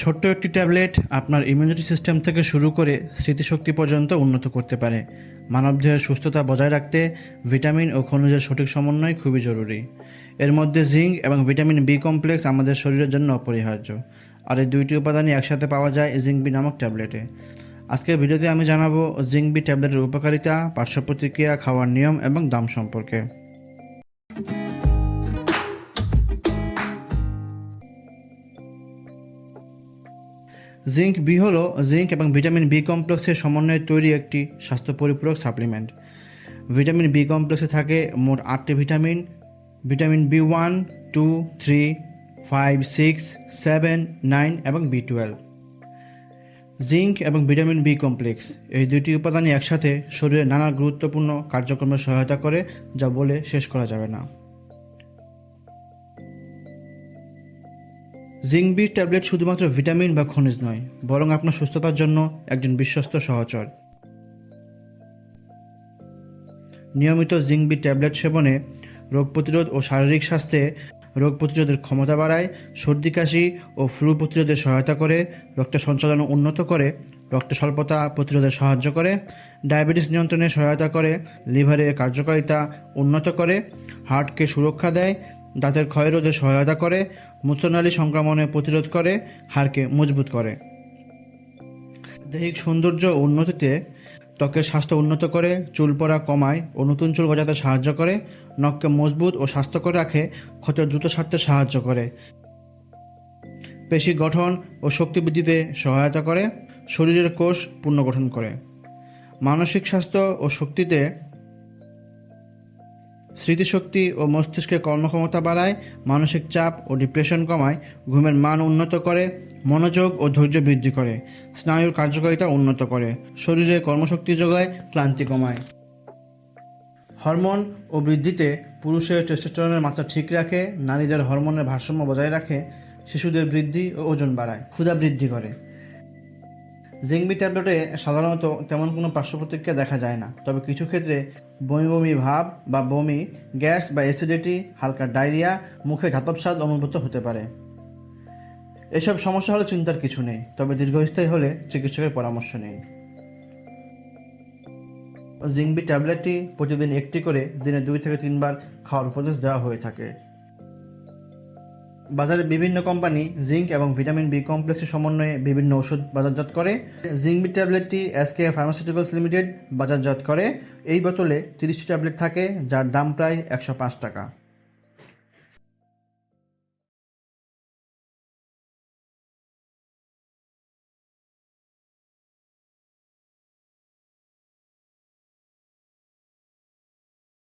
ছোট্ট একটি ট্যাবলেট আপনার ইমিউনিটি সিস্টেম থেকে শুরু করে স্মৃতিশক্তি পর্যন্ত উন্নত করতে পারে। মানবদেহের সুস্থতা বজায় রাখতে ভিটামিন ও খনিজের সঠিক সমন্বয় খুবই জরুরি। এর মধ্যে জিঙ্ক এবং ভিটামিন বি কমপ্লেক্স আমাদের শরীরের জন্য অপরিহার্য। আর এই দুইটি উপাদানই একসাথে পাওয়া যায় জিঙ্ক বি নামক ট্যাবলেটে। আজকের ভিডিওতে আমি জানাব জিঙ্ক বি ট্যাবলেটের উপকারিতা, পার্শ্ব প্রতিক্রিয়া, খাওয়ার নিয়ম এবং দাম সম্পর্কে। জিঙ্ক বি হল, জিঙ্ক এবং ভিটামিন বি কমপ্লেক্সের সমন্বয়ে তৈরি একটি স্বাস্থ্য পরিপূরক সাপ্লিমেন্ট। ভিটামিন বি কমপ্লেক্সে থাকে মোট আটটি vitamin vitamin B one, two, three, five, six, seven, nine এবং বি টুয়েলভ। জিঙ্ক এবং ভিটামিন বি কমপ্লেক্স এই দুটি উপাদানই একসাথে শরীরে নানা গুরুত্বপূর্ণ কার্যক্রমে সহায়তা করে, যা বলে শেষ করা যাবে না। জিঙ্ক বি ট্যাবলেট শুধুমাত্র ভিটামিন বা খনিজ নয়, বরং আপনার সুস্থতার জন্য একজন বিশ্বস্ত সহচর। নিয়মিত জিঙ্ক বি ট্যাবলেট সেবনে রোগ প্রতিরোধ ও শারীরিক স্বাস্থ্যে রোগ প্রতিরোধের ক্ষমতা বাড়ায়, সর্দি, কাশি ও ফ্লু প্রতিরোধে সহায়তা করে, রক্ত সঞ্চালন উন্নত করে, রক্ত স্বল্পতা প্রতিরোধে সাহায্য করে, ডায়াবেটিস নিয়ন্ত্রণে সহায়তা করে, লিভারের কার্যকারিতা উন্নত করে, হার্টকে সুরক্ষা দেয় দাঁতের ক্ষয়রোধে সহায়তা করে, মূত্রনালী সংক্রমণে প্রতিরোধ করে, হাড়কে মজবুত করে। দৈহিক সৌন্দর্য উন্নতিতে ত্বকের স্বাস্থ্য উন্নত করে, চুল পড়া কমায় ও নতুন চুল গজাতে সাহায্য করে, নখকে মজবুত ও স্বাস্থ্যকর রাখে ক্ষত দ্রুত সারতে সাহায্য করে। পেশি গঠন ও শক্তি বৃদ্ধিতে সহায়তা করে, শরীরের কোষ পুনর্গঠন করে। মানসিক স্বাস্থ্য ও শক্তিতে স্মৃতিশক্তি ও মস্তিষ্কের কর্মক্ষমতা বাড়ায়, মানসিক চাপ ও ডিপ্রেশন কমায়, ঘুমের মান উন্নত করে, মনোযোগ ও ধৈর্য বৃদ্ধি করে, স্নায়ুর কার্যকারিতা উন্নত করে, শরীরে কর্মশক্তি যোগায়, ক্লান্তি কমায়। হরমোন ও বৃদ্ধিতে পুরুষের টেস্টোস্টেরনের মাত্রা ঠিক রাখে, নারীদের হরমোনের ভারসাম্য বজায় রাখে, শিশুদের বৃদ্ধি ও ওজন বাড়ায়, ক্ষুধা বৃদ্ধি করে। জিংবি ট্যাবলেটে সাধারণত তেমন কোনো পার্শ্ব প্রতিক্রিয়া দেখা যায় না। তবে কিছু ক্ষেত্রে বমি বমি ভাব বা বমি, গ্যাস বা অ্যাসিডিটি, হালকা ডায়রিয়া, মুখে ধাতব স্বাদ অনুভূত হতে পারে। এসব সমস্যা হলে চিন্তার কিছু নেই, তবে দীর্ঘস্থায়ী হলে চিকিৎসকের পরামর্শ নিন জিংবি ট্যাবলেটটি প্রতিদিন একটি করে দিনে দুই থেকে তিনবার খাওয়ার উপদেশ দেওয়া হয়ে থাকে। বাজারে বিভিন্ন কোম্পানি জিঙ্ক এবং ভিটামিন বি কমপ্লেক্সের সমন্বয়ে বিভিন্ন ওষুধ বাজারজাত করে। জিঙ্ক বি ট্যাবলেটটি এসকে ফার্মাসিউটিক্যালস লিমিটেড বাজারজাত করে। এই বোতলে তিরিশটি ট্যাবলেট থাকে, যার দাম প্রায় একশো পাঁচ টাকা।